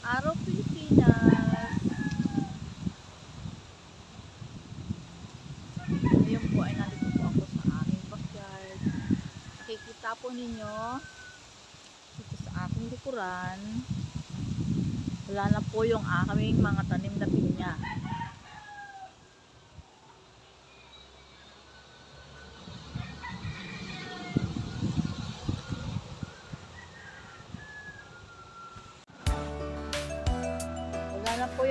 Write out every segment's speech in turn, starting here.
Araw Pilipinas. Ngayon po ay nandito po ako sa aming backyard. Nakikita po ninyo dito sa aking likuran. Wala na po yung aming mga tanim na pinya.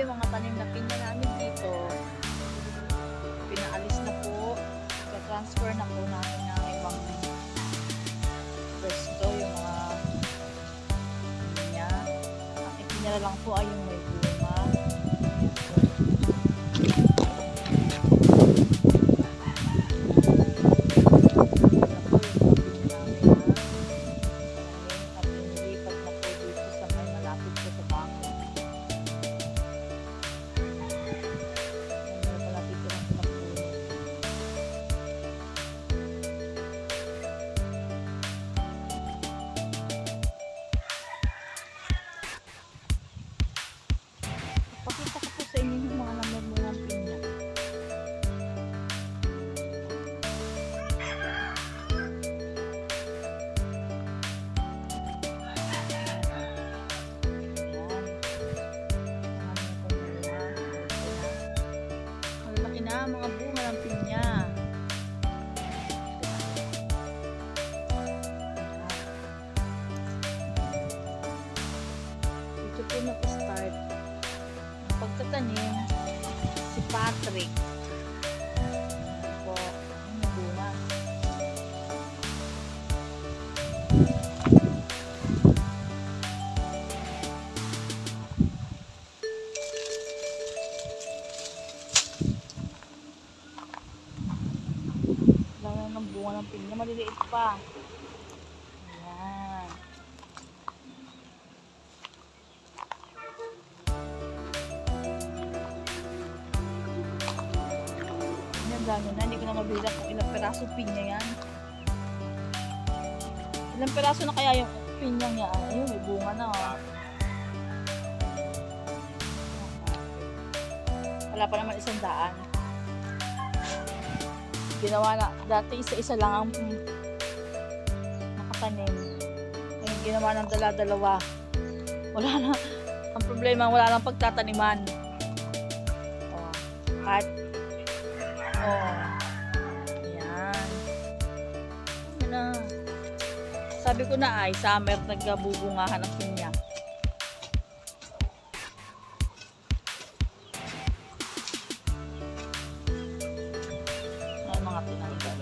Yung mga tanim na pinya namin dito. Pinaalis na po. transfer na po namin ng ibang pwesto yung mga pinya. Ang na lang po ay yung may Nag-start ang pagtatanim si Patrick. Ayan po, ang bunga. Ng bunga ng pinya, maliliit pa. Dami na. Hindi ko na mabilang kung ilang peraso pinya yan. Ilang peraso na kaya yung pinya niya? Ayun, may bunga na. Oh. Wala pa naman isang daan. Ginawa na, dati isa-isa lang ang nakatanim. Ngayon ginawa ng dala-dalawa. Wala na. Ang problema, wala nang pagtataniman. Oh, kahit Oh. Ayan. Ano. Sabi ko na ay, summer nagbubungahan ng pinya. Ay, mga tinanggal.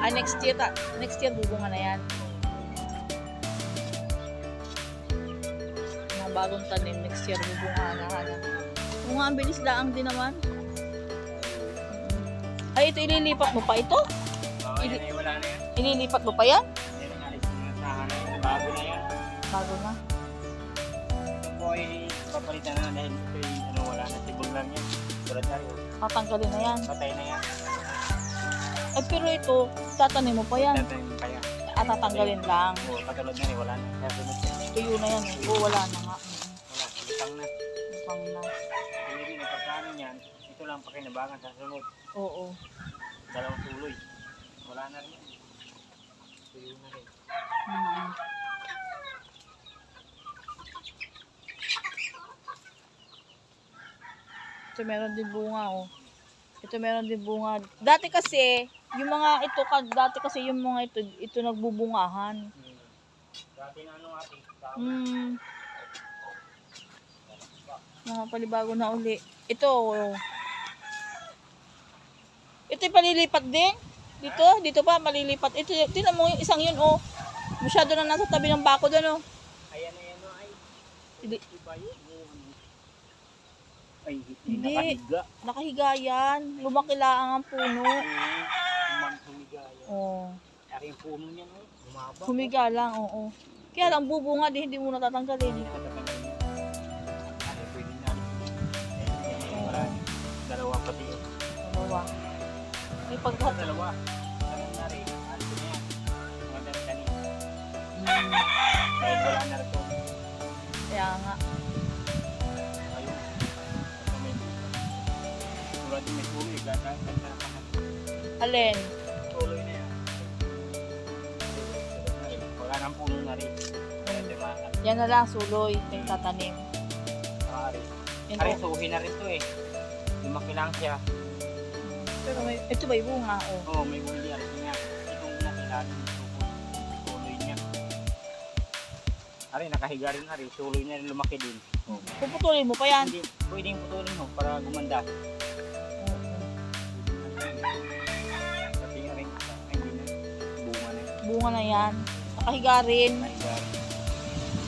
Ay, next year, ta next year bubunga na yan. Mga bagong tanim, next year bubunga na. Ano. Kung nga, ang bilis daang din naman. Ay, ito ililipat mo pa ito? Oo, yan ay wala na yan. Ililipat mo pa yan? Yan ang alis. Bago na yan. Bago na. Ito po ay papalitan na dahil ito ay ano, wala na sibol lang yan. Na rin. Tatanggalin na yan. Patay na yan. Ay, pero ito, tatanim mo pa yan. Tatayin pa yan. At tatanggalin lang. Oo, katulad na rin. Wala na. Kaya sunod yan. Tuyo na yan eh. Oo, wala na nga. Wala. Ulitang na. Mukhang na. Hindi rin ang pagkaano niyan. Ito lang pakinabangan sa sunod. Oo. Dalawang tuloy. Wala na rin. Tuyo na rin. Mm. Ito meron din bunga oh. Ito meron din bunga. Dati kasi, yung mga ito, dati kasi yung mga ito, ito nagbubungahan. Hmm. Dati na ano ate. Hmm. Mga palibago na uli. Ito, oh. Ito yung palilipat din. Dito, dito pa, malilipat. Ito, tinan mo yung isang yun, oh. Masyado na nasa tabi ng bako doon, oh. Ayan na yan o ay. Hindi, Iba yun. yung ano. Ay, hindi. Hindi. Nakahiga. nakahiga yan. Lumakilaang ang puno. Humiga yan. Oh. Aking puno niyan, oh. Humaba. Humiga lang, oo. Kaya lang, bubunga din, hindi mo natatanggalin. Nakatagal niya. May pag Dalawa. Ganun na rin. Ano na yan. Mga dami kanina. Dahil wala na rin nga. Ayun. Ito may tulad yung may tuloy. Ganda, ganda na pa. Alin? Tuloy na yan. Wala nang puno na rin. Kaya dimakan. Yan na lang, suloy. Yung tatanim. Ari. Ari, po. suhi na rin to eh. Lumaki lang siya. Pero may, ito ba yung bunga? Oh. Oo, may bumili ari niya. Itong ng tukoy. Tuloy niya. Ari, nakahiga rin ari. Tuloy niya rin lumaki din. Oo. Puputulin mo pa yan. Hindi, pwedeng putulin mo para gumanda. Bunga na. Bunga yan. Nakahiga rin.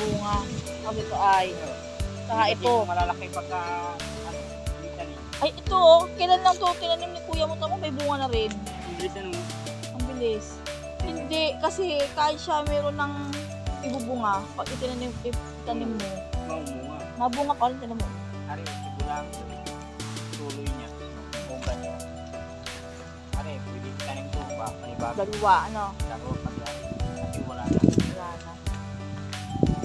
Bunga. Ang ito ay. Saka ito. Malalaki pagka. Ay, ito oh. Kailan lang to tinanim ni kuya mo? Tama, may bunga na rin. Bilisan mo. Ang bilis. Hindi, kasi kahit siya meron ng ibubunga, pag itinanim, itanim mo, Maumuha. mabunga pa rin, tinan mo. Ari, sigulang tuloy niya. Bunga niya. Ari, pwede tanim to ba? Panibago. Dalawa, ano, Laro pag Kasi wala na. wala na.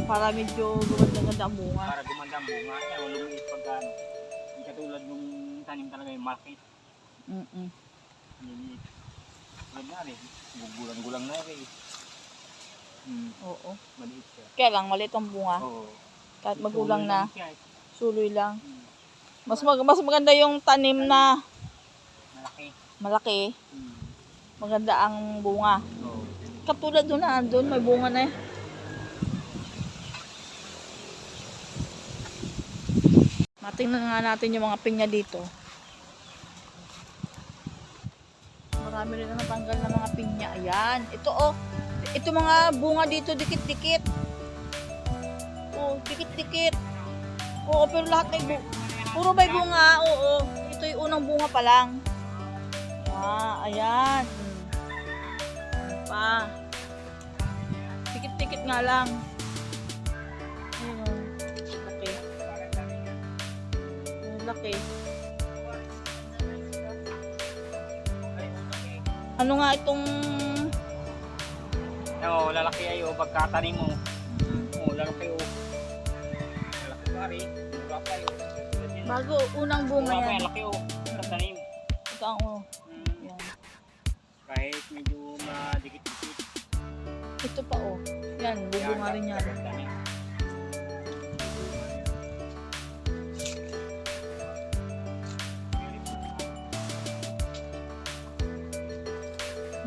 Para medyo gumanda-ganda ang bunga. Para gumanda ang bunga. Kaya wala lumiit pag ano. Hindi katulad nung tanim talaga yung market. Mm-mm. Liliit. Tulad na rin. Gugulang-gulang na rin. Hmm, Oo. maliit siya. Kaya lang, maliit ang bunga. Oo. Kahit magulang na, lang siya eh. suloy lang. Hmm, Mas, mag, mas maganda yung tanim na Malaki. malaki. Hmm. Maganda ang bunga. Oo. Katulad doon na, doon may bunga na eh. Matingnan nga natin yung mga pinya dito. Marami rin na natanggal na mga pinya. Ayan. Ito oh. Ito mga bunga dito dikit-dikit. Oh, dikit-dikit. Oo, pero lahat may bunga. Puro may bunga. Oo. Ito yung unang bunga pa lang. Ah, ayan. Pa? Tikit-tikit nga lang. Laki. Ano nga itong... Oo, lalaki ay o pagkatanim mo. Oo, lalaki o. Lalaki pa rin. Mura pa yun. Tulad yan. Bago, unang bunga yan. yan, laki o. Sa tanim. Ito ang oh. Yan. Kahit medyo madikit-dikit. Ito pa oh. Yan, bubunga rin yan. Tanim.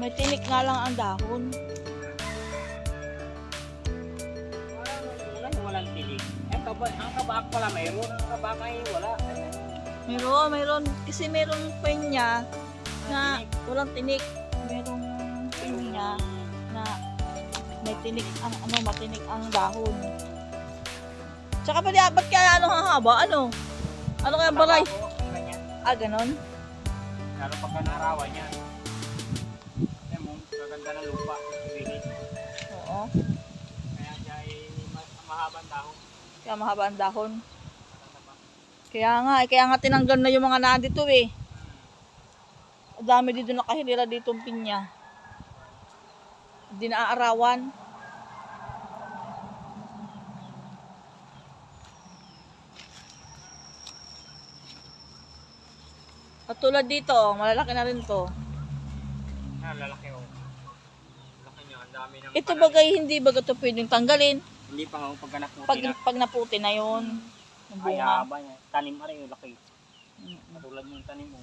May tinik nga lang ang dahon. Walang walang tilig. Ang kaba, ang kabak pala mayroon, ang kabak ay wala. Meron, meron. Kasi meron pinya na Tinig. walang tinik. Merong pinya na may tinik ang ano matinik ang dahon. Tsaka pa di ba't kaya ano ang haba? Ano? Ano kaya baray? Ah, ganon? Lalo pagka naarawan niya. Kaganda ng lupa. Oo. Kaya siya ay mahabang dahon. Kaya mahaba ang dahon. Kaya nga, eh, kaya nga tinanggal na yung mga nandito eh. Ang dami dito nakahilira dito ang pinya. Hindi na aarawan. Katulad dito, oh, malalaki na rin to. Ah, lalaki o. Ang Ito bagay hindi baga to pwedeng tanggalin. Hindi pa nga pagka naputi Pag, na. pag naputi na yon yung Ay, bunga. haba niya. Tanim pa rin yung laki. Mm, Katulad yung tanim mo.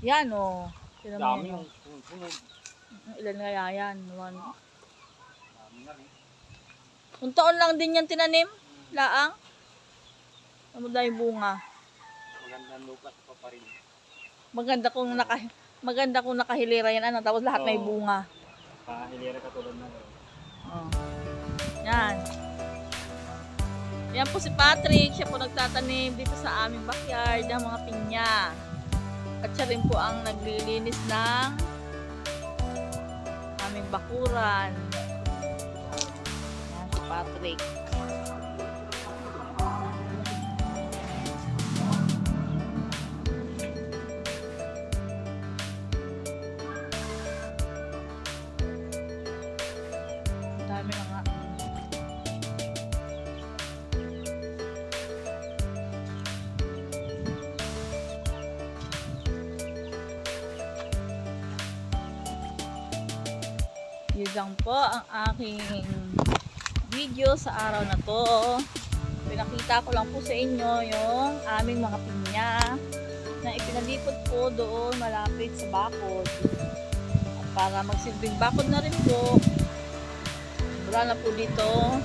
Yan oh. Tignan mo Dami yan, yung oh. Mm, Ilan kaya yan? One. Dami na rin. Kung taon lang din yan tinanim, laang. Ano dahil bunga. Magandang lupa pa pa rin. Maganda kung naka maganda kung nakahilira yan ano tapos lahat may Oo. bunga. Pahilera katulad na rin. Oh. Yan. Yan po si Patrick, siya po nagtatanim dito sa aming backyard ng mga pinya. At siya rin po ang naglilinis ng aming bakuran. Yan si Patrick. Yun lang po ang aking video sa araw na to. Pinakita ko lang po sa inyo yung aming mga pinya na ipinalipot po doon malapit sa bakod. Para magsilbing bakod na rin po, wala na po dito